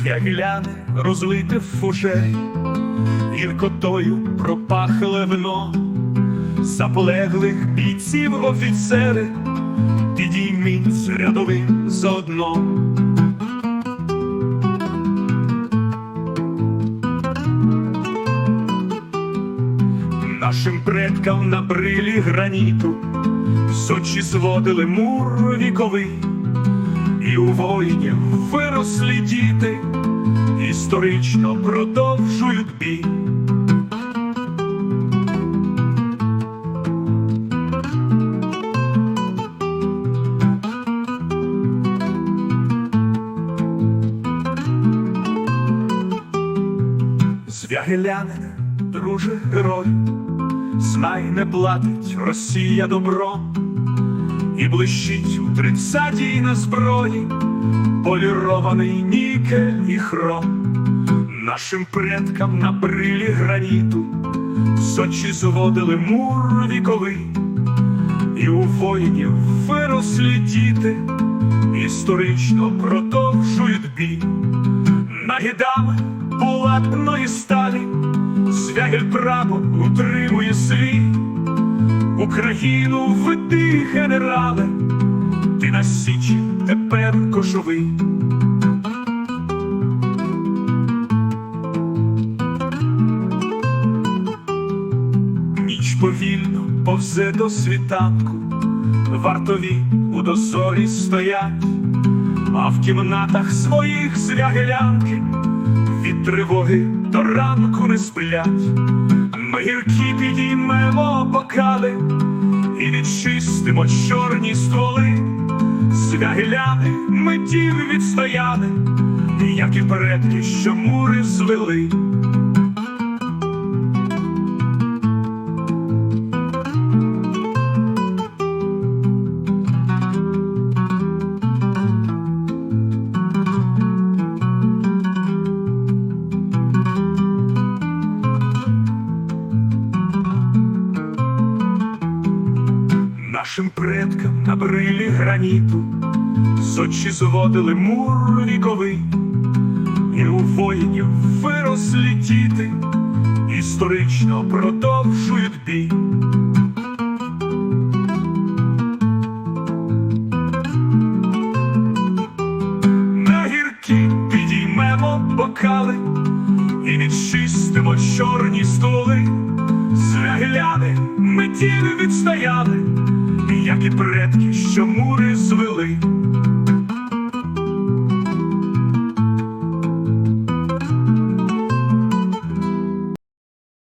звягіляне розлите в фужері, гіркотою пропахле вино, заполеглих бійців офіцери, підійміть з рядовим заодно. Нашим предкам на брилі граніту. З очі зводили мур віковий, і у воїнів вирослі діти, історично продовжують бій. Звягелянин, друже герой, знай не платить Росія добро, і блищить у тридцятій на зброї, полірований нікель і хром. Нашим предкам на брилі граніту з очі зводили мур віковий, і у воїнів вирослі діти, історично продовжують бій. Нагідами булатної сталі, звягель прапор утримує свій. Україну веди, генерале, ти на січі тепер кошовий. Повільно повзе до світанку, вартові у дозорі стоять, а в кімнатах своїх звягелянки від тривоги до ранку не сплять. Ми гіркі підіймемо бокали і відчистимо чорні стволи. Звягеляни ми дів відстояли, як і предки, що мури звели. Нашим предкам на брилі граніту з очі зводили мур віковий, і у воїнів вирослі діти, історично продовжують бій. На гіркі підіймемо бокали і відчистимо чорні столи. Звягляни ми тіли відстояли, як і предки, що мури звели.